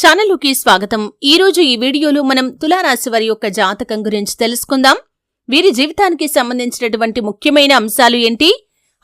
ఛానలుకి స్వాగతం. ఈరోజు ఈ వీడియోలో మనం తులారాశి వారి యొక్క జాతకం గురించి తెలుసుకుందాం. వీరి జీవితానికి సంబంధించినటువంటి ముఖ్యమైన అంశాలు ఏంటి?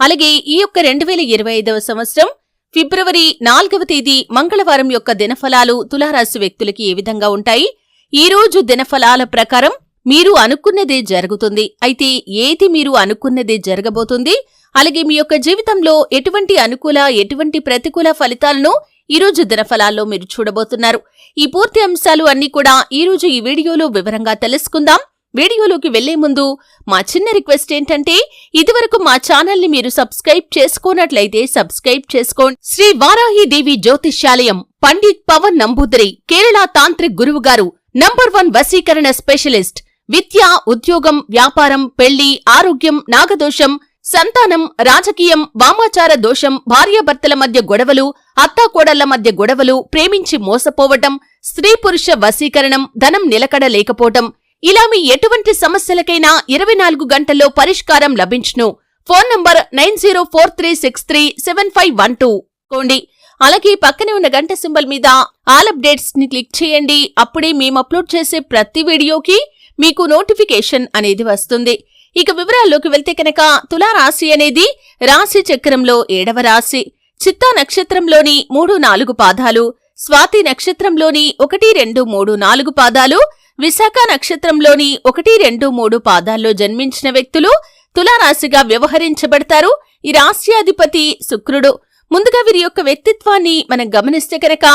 అలాగే ఈ యొక్క రెండు వేల ఇరవై ఐదవ సంవత్సరం ఫిబ్రవరి నాలుగవ తేదీ మంగళవారం యొక్క దినఫలాలు తులారాశి వ్యక్తులకి ఏ విధంగా ఉంటాయి? ఈ రోజు దినఫలాల ప్రకారం మీరు అనుకున్నదే జరుగుతుంది. అయితే ఏది మీరు అనుకున్నదే జరగబోతుంది? అలాగే మీ యొక్క జీవితంలో ఎటువంటి అనుకూల ఎటువంటి ప్రతికూల ఫలితాలను ఈ రోజు దినఫలాల్లో మీరు చూడబోతున్నారు. ఈ పూర్తి అంశాలు అన్ని కూడా ఈ రోజు ఈ వీడియోలో వివరంగా తెలుసుకుందాం. వీడియోలోకి వెళ్ళే ముందు మా చిన్న రిక్వెస్ట్ ఏంటంటే ఇదివరకు మా ఛానల్ని మీరు సబ్స్క్రైబ్ చేసుకోనట్లయితే సబ్స్క్రైబ్ చేసుకోండి. శ్రీ వారాహి దేవి జ్యోతిష్యాలయం పండిత్ పవన్ నంబూదరి కేరళ తాంత్రిక్ గురువు గారు నంబర్ వన్ వశీకరణ స్పెషలిస్ట్ విద్య ఉద్యోగం వ్యాపారం పెళ్ళి ఆరోగ్యం నాగదోషం సంతానం రాజకీయం వామాచార దోషం భార్యాభర్తల మధ్య గొడవలు అత్తాకోడళ్ళ మధ్య గొడవలు ప్రేమించి మోసపోవటం స్త్రీ పురుష వశీకరణం ధనం నిలకడ లేకపోవటం ఇలా మీ ఎటువంటి సమస్యలకైనా ఇరవై నాలుగు గంటల్లో పరిష్కారం లభించును. Phone number nine zero four three six three seven five one two. కోండి. అలాగే పక్కనే ఉన్న గంట సింబల్ మీద ఆల్ అప్డేట్స్ని క్లిక్ చేయండి. అప్పుడే మేము అప్లోడ్ చేసే ప్రతి వీడియోకి మీకు నోటిఫికేషన్ అనేది వస్తుంది. ఇక వివరాల్లోకి వెళ్తే కనుక తులారాశి అనేది రాశి చక్రంలో ఏడవ రాశి. చిత్తా నక్షత్రంలోని మూడు నాలుగు పాదాలు స్వాతి నక్షత్రంలోని ఒకటి రెండు మూడు నాలుగు పాదాలు విశాఖ నక్షత్రంలోని ఒకటి రెండు మూడు పాదాల్లో జన్మించిన వ్యక్తులు తులారాశిగా వ్యవహరించబడతారు. ఈ రాశ్యాధిపతి శుక్రుడు. ముందుగా వీరి యొక్క వ్యక్తిత్వాన్ని మనం గమనిస్తే కనుక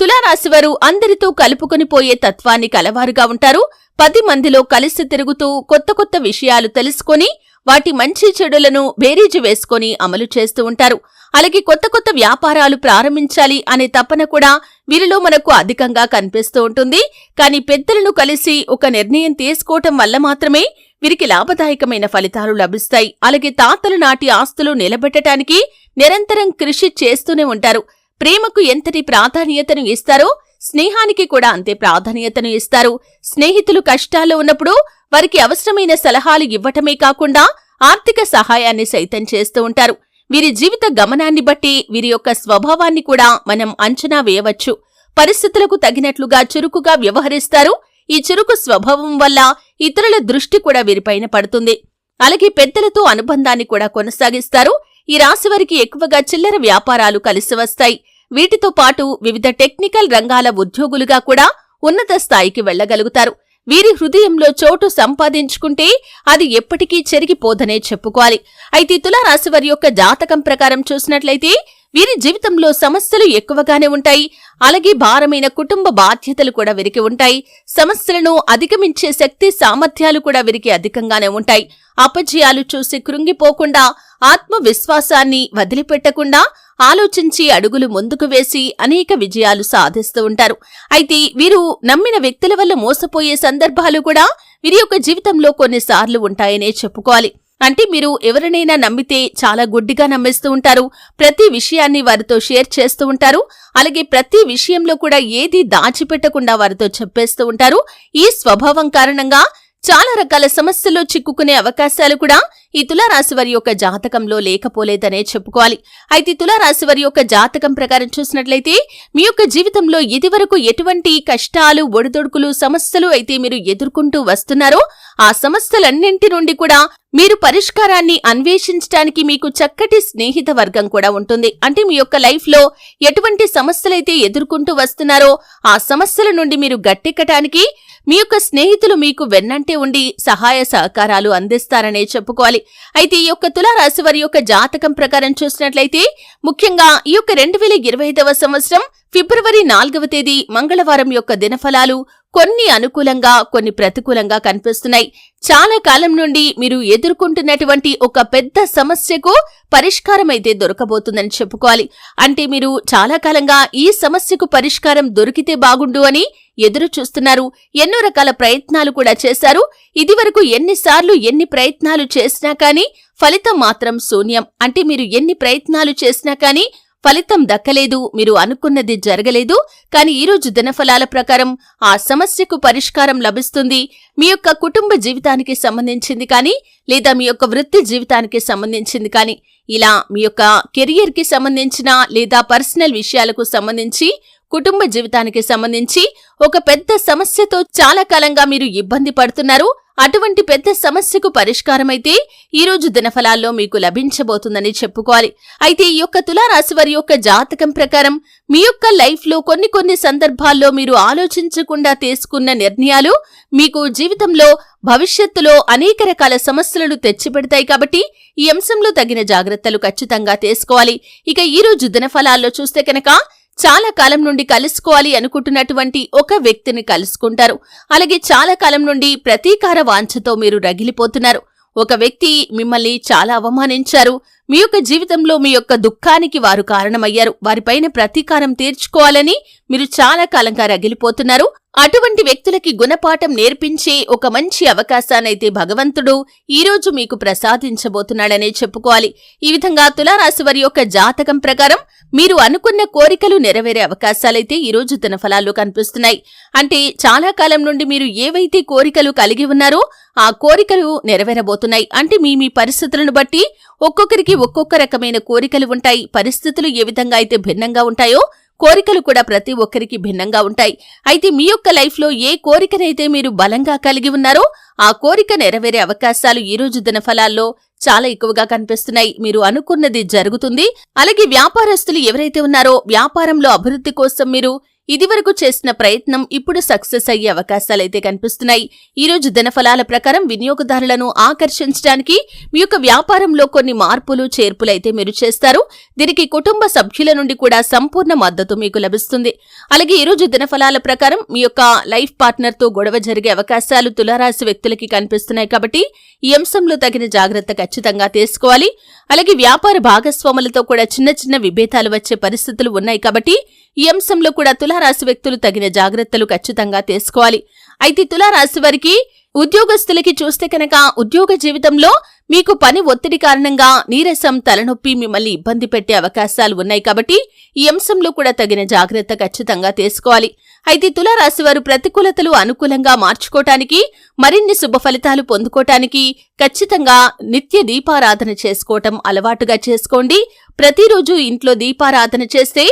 తులారాశివారు అందరితో కలుపుకొని పోయే తత్వాన్ని కలవారుగా ఉంటారు. పది మందిలో కలిసి తిరుగుతూ కొత్త కొత్త విషయాలు తెలుసుకొని వాటి మంచి చెడులను బేరీజు వేసుకొని అమలు చేస్తూ ఉంటారు. అలాగే కొత్త కొత్త వ్యాపారాలు ప్రారంభించాలి అనే తపన కూడా వీరిలో మనకు అధికంగా కనిపిస్తూ ఉంటుంది. కానీ పెద్దలను కలిసి ఒక నిర్ణయం తీసుకోవటం వల్ల మాత్రమే వీరికి లాభదాయకమైన ఫలితాలు లభిస్తాయి. అలాగే తాతల నాటి ఆస్తులు నిలబెట్టడానికి నిరంతరం కృషి చేస్తూనే ఉంటారు. ప్రేమకు ఎంతటి ప్రాధాన్యతను ఇస్తారో స్నేహానికి కూడా అంతే ప్రాధాన్యతను ఇస్తారు. స్నేహితులు కష్టాల్లో ఉన్నప్పుడు వారికి అవసరమైన సలహాలు ఇవ్వటమే కాకుండా ఆర్థిక సహాయాన్ని సైతం చేస్తూ ఉంటారు. వీరి జీవిత గమనాన్ని బట్టి వీరి యొక్క స్వభావాన్ని కూడా మనం అంచనా వేయవచ్చు. పరిస్థితులకు తగినట్లుగా చురుకుగా వ్యవహరిస్తారు. ఈ చురుకు స్వభావం వల్ల ఇతరుల దృష్టి కూడా వీరిపైన పడుతుంది. అలాగే పెద్దలతో అనుబంధాన్ని కూడా కొనసాగిస్తారు. ఈ రాశి వారికి ఎక్కువగా చిల్లర వ్యాపారాలు కలిసి వస్తాయి. వీటితో పాటు వివిధ టెక్నికల్ రంగాల ఉద్యోగులుగా కూడా ఉన్నత స్థాయికి వెళ్ళగలుగుతారు వీరి హృదయంలో చోటు సంపాదించుకుంటే అది ఎప్పటికీ చెరిగిపోదనే చెప్పుకోవాలి. అయితే తులారాశి వారి యొక్క జాతకం ప్రకారం చూసినట్లయితే వీరి జీవితంలో సమస్యలు ఎక్కువగానే ఉంటాయి. అలాగే భారమైన కుటుంబ బాధ్యతలు కూడా వీరికి ఉంటాయి. సమస్యలను అధిగమించే శక్తి సామర్థ్యాలు కూడా వీరికి అధికంగానే ఉంటాయి. అపజయాలు చూసి కృంగిపోకుండా ఆత్మవిశ్వాసాన్ని వదిలిపెట్టకుండా ఆలోచించి అడుగులు ముందుకు వేసి అనేక విజయాలు సాధిస్తూ ఉంటారు. అయితే వీరు నమ్మిన వ్యక్తుల వల్ల మోసపోయే సందర్భాలు కూడా వీరి యొక్క జీవితంలో కొన్నిసార్లు ఉంటాయనే చెప్పుకోవాలి. అంటే మీరు ఎవరినైనా నమ్మితే చాలా గుడ్డిగా నమ్మేస్తూ ఉంటారు. ప్రతి విషయాన్ని వారితో షేర్ చేస్తూ ఉంటారు. అలాగే ప్రతి విషయంలో కూడా ఏది దాచిపెట్టకుండా వారితో చెప్పేస్తూ ఉంటారు. ఈ స్వభావం కారణంగా చాలా రకాల సమస్యల్లో చిక్కుకునే అవకాశాలు కూడా ఈ తులారాశి వారి యొక్క జాతకంలో లేకపోలేదనే చెప్పుకోవాలి. అయితే తులారాశి వారి యొక్క జాతకం ప్రకారం చూసినట్లయితే మీ యొక్క జీవితంలో ఇదివరకు ఎటువంటి కష్టాలు ఒడిదొడుకులు సమస్యలు అయితే మీరు ఎదుర్కొంటూ వస్తున్నారో ఆ సమస్యలన్నింటి నుండి కూడా మీరు పరిష్కారాన్ని అన్వేషించడానికి మీకు చక్కటి స్నేహిత వర్గం కూడా ఉంటుంది. అంటే మీ యొక్క లైఫ్లో ఎటువంటి సమస్యలైతే ఎదుర్కొంటూ వస్తున్నారో ఆ సమస్యల నుండి మీరు గట్టెక్కటానికి మీ యొక్క స్నేహితులు మీకు వెన్నంటే ఉండి సహాయ సహకారాలు అందిస్తారనే చెప్పుకోవాలి. అయితే ఈ యొక్క తులారాశి వారి యొక్క జాతకం ప్రకారం చూసినట్లయితే ముఖ్యంగా ఈ యొక్క రెండు వేల ఇరవై ఐదవ సంవత్సరం ఫిబ్రవరి నాలుగవ తేదీ మంగళవారం యొక్క దినఫలాలు కొన్ని అనుకూలంగా కొన్ని ప్రతికూలంగా కనిపిస్తున్నాయి. చాలా కాలం నుండి మీరు ఎదుర్కొంటున్నటువంటి ఒక పెద్ద సమస్యకు పరిష్కారం అయితే దొరకబోతుందని చెప్పుకోవాలి. అంటే మీరు చాలా కాలంగా ఈ సమస్యకు పరిష్కారం దొరికితే బాగుండు అని ఎదురు చూస్తున్నారు. ఎన్నో రకాల ప్రయత్నాలు కూడా చేశారు. ఇదివరకు ఎన్నిసార్లు ఎన్ని ప్రయత్నాలు చేసినా కానీ ఫలితం మాత్రం శూన్యం. అంటే మీరు ఎన్ని ప్రయత్నాలు చేసినా కానీ ఫలితం దక్కలేదు మీరు అనుకున్నది జరగలేదు కానీ ఈరోజు దినఫలాల ప్రకారం ఆ సమస్యకు పరిష్కారం లభిస్తుంది. మీ యొక్క కుటుంబ జీవితానికి సంబంధించింది కానీ లేదా మీ యొక్క వృత్తి జీవితానికి సంబంధించింది కానీ ఇలా మీ యొక్క కెరియర్కి సంబంధించిన లేదా పర్సనల్ విషయాలకు సంబంధించి కుటుంబ జీవితానికి సంబంధించి ఒక పెద్ద సమస్యతో చాలా కాలంగా మీరు ఇబ్బంది పడుతున్నారు. అటువంటి పెద్ద సమస్యకు పరిష్కారమైతే ఈ రోజు దినఫలాల్లో మీకు లభించబోతుందని చెప్పుకోవాలి. అయితే ఈ యొక్క తులారాశి వారి యొక్క జాతకం ప్రకారం మీ యొక్క లైఫ్లో కొన్ని కొన్ని సందర్భాల్లో మీరు ఆలోచించకుండా తీసుకున్న నిర్ణయాలు మీకు జీవితంలో భవిష్యత్తులో అనేక రకాల సమస్యలను తెచ్చిపెడతాయి కాబట్టి ఈ అంశంలో తగిన జాగ్రత్తలు ఖచ్చితంగా తీసుకోవాలి. ఇక ఈ రోజు దినఫలాల్లో చూస్తే కనుక చాలా కాలం నుండి కలుసుకోవాలి అనుకుంటున్నటువంటి ఒక వ్యక్తిని కలుసుకుంటారు. అలాగే చాలా కాలం నుండి ప్రతీకార వాంఛతో మీరు రగిలిపోతున్నారు. ఒక వ్యక్తి మిమ్మల్ని చాలా అవమానించారు. మీ యొక్క జీవితంలో మీ యొక్క దుఃఖానికి వారు కారణమయ్యారు. వారిపైన ప్రతీకారం తీర్చుకోవాలని మీరు చాలా కాలంగా రగిలిపోతున్నారు. అటువంటి వ్యక్తులకి గుణపాఠం నేర్పించే ఒక మంచి అవకాశానైతే భగవంతుడు ఈ రోజు మీకు ప్రసాదించబోతున్నాడనే చెప్పుకోవాలి. ఈ విధంగా తులారాశి వారి యొక్క జాతకం ప్రకారం మీరు అనుకున్న కోరికలు నెరవేరే అవకాశాలైతే ఈ రోజు తన ఫలాల్లో కనిపిస్తున్నాయి. అంటే చాలా కాలం నుండి మీరు ఏవైతే కోరికలు కలిగి ఉన్నారో ఆ కోరికలు నెరవేరబోతున్నాయి. అంటే మీ మీ పరిస్థితులను బట్టి ఒక్కొక్కరికి ఒక్కొక్క రకమైన కోరికలు ఉంటాయి. పరిస్థితులు ఏ విధంగా అయితే భిన్నంగా ఉంటాయో కోరికలు కూడా ప్రతి ఒక్కరికి భిన్నంగా ఉంటాయి. అయితే మీ యొక్క లైఫ్లో ఏ కోరికనైతే మీరు బలంగా కలిగి ఉన్నారో ఆ కోరిక నెరవేరే అవకాశాలు ఈ రోజు దినఫలాల్లో చాలా ఎక్కువగా కనిపిస్తున్నాయి. మీరు అనుకున్నది జరుగుతుంది. అలాగే వ్యాపారస్తులు ఎవరైతే ఉన్నారో వ్యాపారంలో అభివృద్ధి కోసం మీరు ఇదివరకు చేసిన ప్రయత్నం ఇప్పుడు సక్సెస్ అయ్యే అవకాశాలైతే కనిపిస్తున్నాయి. ఈ రోజు దినఫలాల ప్రకారం వినియోగదారులను ఆకర్షించడానికి మీ యొక్క వ్యాపారంలో కొన్ని మార్పులు చేర్పులైతే మీరు చేస్తారు. దీనికి కుటుంబ సభ్యుల నుండి కూడా సంపూర్ణ మద్దతు మీకు లభిస్తుంది. అలాగే ఈ రోజు దినఫలాల ప్రకారం మీ యొక్క లైఫ్ పార్ట్నర్తో గొడవ జరిగే అవకాశాలు తులారాశి వ్యక్తులకి కనిపిస్తున్నాయి కాబట్టి ఈ అంశంలో తగిన జాగ్రత్త ఖచ్చితంగా తీసుకోవాలి. అలాగే వ్యాపార భాగస్వాములతో కూడా చిన్న చిన్న విభేదాలు వచ్చే పరిస్థితులు ఉన్నాయి కాబట్టి ఈ అంశంలో కూడా తులారాశి వ్యక్తులు తగిన జాగ్రత్తలు ఖచ్చితంగా తీసుకోవాలి. అయితే తులారాశి వారికి ఉద్యోగస్తులకి చూస్తే కనుక ఉద్యోగ జీవితంలో మీకు పని ఒత్తిడి కారణంగా నీరసం తలనొప్పి మిమ్మల్ని ఇబ్బంది పెట్టే అవకాశాలు ఉన్నాయి కాబట్టి ఈ అంశంలో కూడా తగిన జాగ్రత్త ఖచ్చితంగా తీసుకోవాలి. అయితే తులారాశి వారు ప్రతికూలతలు అనుకూలంగా మార్చుకోవటానికి మరిన్ని శుభ ఫలితాలు పొందుకోవటానికి ఖచ్చితంగా నిత్య దీపారాధన చేసుకోవటం అలవాటుగా చేసుకోండి. ప్రతిరోజు ఇంట్లో దీపారాధన చేస్తే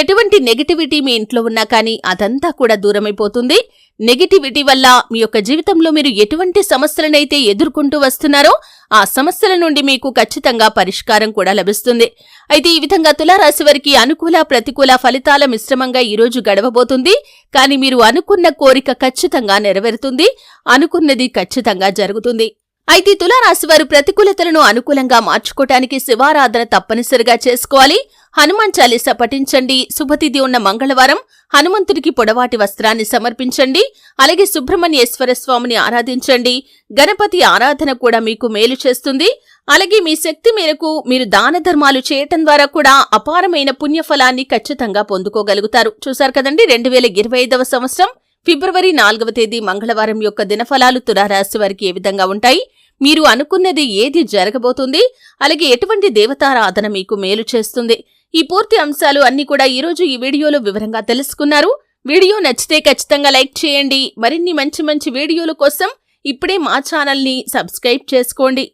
ఎటువంటి నెగటివిటీ మీ ఇంట్లో ఉన్నా కానీ అదంతా కూడా దూరమైపోతుంది. నెగటివిటీ వల్ల మీ యొక్క జీవితంలో మీరు ఎటువంటి సమస్యలనైతే ఎదుర్కొంటూ వస్తున్నారో ఆ సమస్యల నుండి మీకు ఖచ్చితంగా పరిష్కారం కూడా లభిస్తుంది. అయితే ఈ విధంగా తులారాశి వారికి అనుకూల ప్రతికూల ఫలితాల మిశ్రమంగా ఈరోజు గడవబోతుంది. కానీ మీరు అనుకున్న కోరిక ఖచ్చితంగా నెరవేరుతుంది. అనుకున్నది ఖచ్చితంగా జరుగుతుంది. అయితే తులారాశి వారు ప్రతికూలతలను అనుకూలంగా మార్చుకోవటానికి శివారాధన తప్పనిసరిగా చేసుకోవాలి. హనుమాన్ చాలీస పఠించండి. శుభతిథి ఉన్న మంగళవారం హనుమంతుడికి పొడవాటి వస్త్రాన్ని సమర్పించండి. అలాగే సుబ్రహ్మణ్యేశ్వర స్వామిని ఆరాధించండి. గణపతి ఆరాధన కూడా మీకు మేలు చేస్తుంది. అలాగే మీ శక్తి మేరకు మీరు దాన ధర్మాలు చేయటం ద్వారా కూడా అపారమైన పుణ్యఫలాన్ని ఖచ్చితంగా పొందుకోగలుగుతారు. చూశారు కదండి రెండు వేల ఇరవై ఐదవ సంవత్సరం ఫిబ్రవరి నాలుగవ తేదీ మంగళవారం యొక్క దినఫలాలు తులారాశి వారికి ఏ విధంగా ఉంటాయి? మీరు అనుకున్నది ఏది జరగబోతుంది? అలాగే ఎటువంటి దేవతారాధన మీకు మేలు చేస్తుంది? ఈ పూర్తి అంశాలు అన్ని కూడా ఈరోజు ఈ వీడియోలో వివరంగా తెలుసుకున్నారు. వీడియో నచ్చితే ఖచ్చితంగా లైక్ చేయండి. మరిన్ని మంచి మంచి వీడియోల కోసం ఇప్పుడే మా ఛానల్ని సబ్స్క్రైబ్ చేసుకోండి.